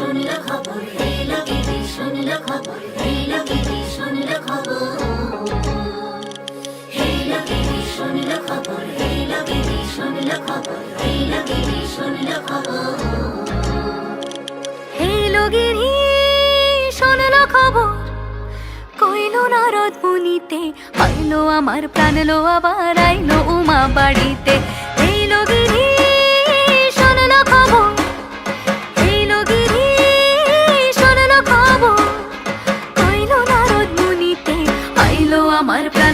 শুনলো খবর মুনিতে হইল আমার প্রাণ লো আবার আইল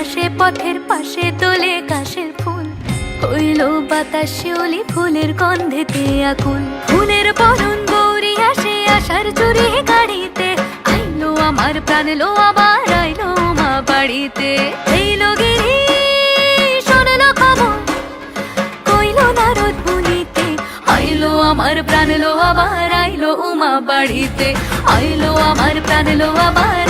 আসে পথের পাশে দোলে কাশের ফুল। হইল বাতাস শিউলি ফুলের গন্ধেতে আকুল ফুলের বরণ গৌরী আসে আসার চুরি গাড়িতে। আইলো আমার প্রাণ, লো আবার আইলো মা বাড়িতে। এইলো গিরি, শোনলো খবর, কইলো নারদ মুনিতে। আইলো আমার প্রাণ, লো আবার আইলো উমা বাড়িতে। আইলো আমার প্রাণ, লো আবার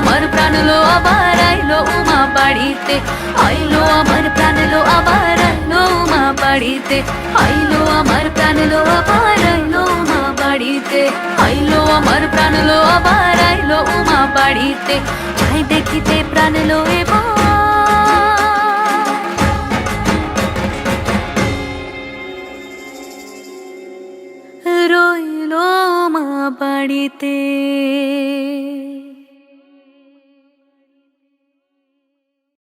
আমার প্রাণ লো, আবার আইলো উমা বাড়িতে। আইলো আমার প্রাণ লো, আবার আইলো উমা বাড়িতে। আইলো আমার প্রাণ লো, আবার আইলো উমা বাড়িতে। আইলো আমার প্রাণ লো, আবার আইলো উমা বাড়িতে। যাই দেখিতে প্রাণ লো এবার রইল মা বাড়িতে।